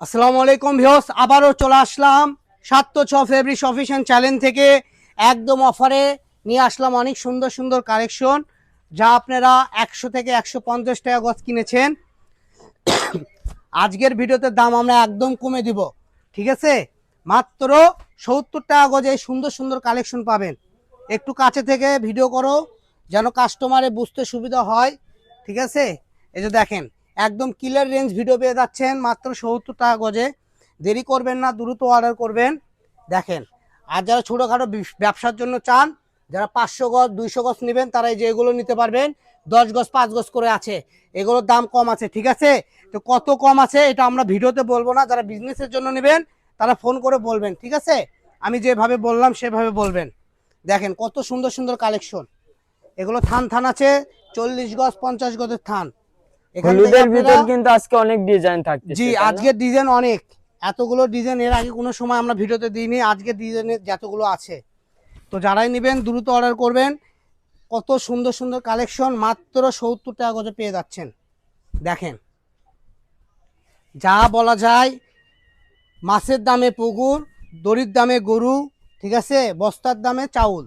আসসালামু আলাইকুম ভিউস আবারও চলে আসলাম সাত তো ছ ফেব্রিক অফিসিয়াল চ্যানেল থেকে। একদম অফারে নিয়ে আসলাম অনেক সুন্দর সুন্দর কালেকশন যা আপনারা একশো থেকে একশো পঞ্চাশ টাকা গজ কিনেছেন। আজকের ভিডিওতে দাম আমরা একদম কমে দিব, ঠিক আছে? মাত্র সত্তর টাকা গজে সুন্দর সুন্দর কালেকশন পাবেন। একটু কাছে থেকে ভিডিও করো, যেন কাস্টমারে বুঝতে সুবিধা হয়, ঠিক আছে? এই যে দেখেন একদম ক্লিয়ার রেঞ্জ ভিডিও পেয়ে যাচ্ছেন, মাত্র সত্তর টাকা গজে। দেরি করবেন না, দ্রুত অর্ডার করবেন। দেখেন, আর যারা ছোটোখাটো ব্যবসার জন্য চান, যারা পাঁচশো গজ, দুইশো গজ নেবেন, তারা এই যে এগুলো নিতে পারবেন। দশ গজ, পাঁচ গজ করে আছে। এগুলোর দাম কম আছে, ঠিক আছে? তো কত কম আছে, এটা আমরা ভিডিওতে বলব না। যারা বিজনেসের জন্য নেবেন, তারা ফোন করে বলবেন, ঠিক আছে? আমি যেভাবে বললাম, সেভাবে বলবেন। দেখেন, কত সুন্দর সুন্দর কালেকশন এগুলো থান থান আছে, চল্লিশ গজ, পঞ্চাশ গজের থান। হলুদের ভিতর কিন্তু আজকে অনেক ডিজাইন থাকছে জি আজকের ডিজাইন অনেক। এতগুলো ডিজাইন এর আগে কোনো সময় আমরা ভিডিওতে দিইনি আজকের ডিজাইনের যতগুলো আছে। তো যারাই নেবেন দ্রুত অর্ডার করবেন। কত সুন্দর সুন্দর কালেকশন মাত্র সত্তর টাকা গজে পেয়ে যাচ্ছেন। দেখেন। যা বলা যায় মাছের দামে পুকুর দড়ির দামে গরু ঠিক আছে? বস্তার দামে চাউল।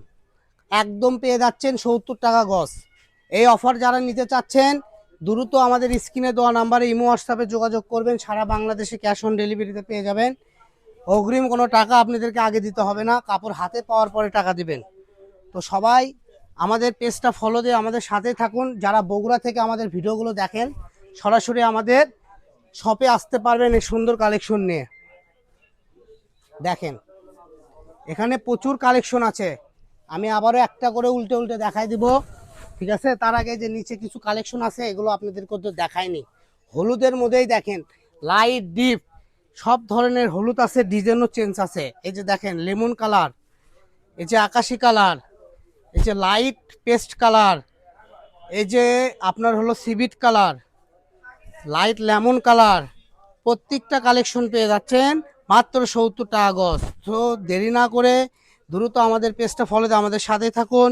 একদম পেয়ে যাচ্ছেন সত্তর টাকা গজ। এই অফার যারা নিতে চাচ্ছেন দ্রুত আমাদের স্ক্রিনে দেওয়া নাম্বারে ইমো হোয়াটসঅ্যাপে যোগাযোগ করবেন, সারা বাংলাদেশে ক্যাশ অন ডেলিভারিতে পেয়ে যাবেন। অগ্রিম কোনো টাকা আপনাদেরকে আগে দিতে হবে না, কাপড় হাতে পাওয়ার পরে টাকা দিবেন। তো সবাই আমাদের পেজটা ফলো দিয়ে আমাদের সাথে থাকুন। যারা বগুড়া থেকে আমাদের ভিডিওগুলো দেখেন, সরাসরি আমাদের শপে আসতে পারবেন এই সুন্দর কালেকশন নিয়ে। দেখেন, এখানে প্রচুর কালেকশন আছে। আমি আবারও একটা করে উল্টে উল্টে দেখাই দিব। ঠিক আছে? তার আগে যে নিচে কিছু কালেকশন আছে, এগুলো আপনাদেরকে তো দেখায়নি হলুদের মধ্যেই দেখেন লাইট ডিপ সব ধরনের হলুদ আছে, ডিজাইনও চেঞ্জ আছে। এই যে দেখেন, লেমন কালার, এই যে আকাশি কালার, এই যে লাইট পেস্ট কালার, এই যে আপনার হলো সিবিট কালার লাইট লেমন কালার, প্রত্যেকটা কালেকশন পেয়ে যাচ্ছেন, মাত্র সত্তর টাকা গজ তো দেরি না করে দ্রুত আমাদের পেজটা ফলো আমাদের সাথে থাকুন।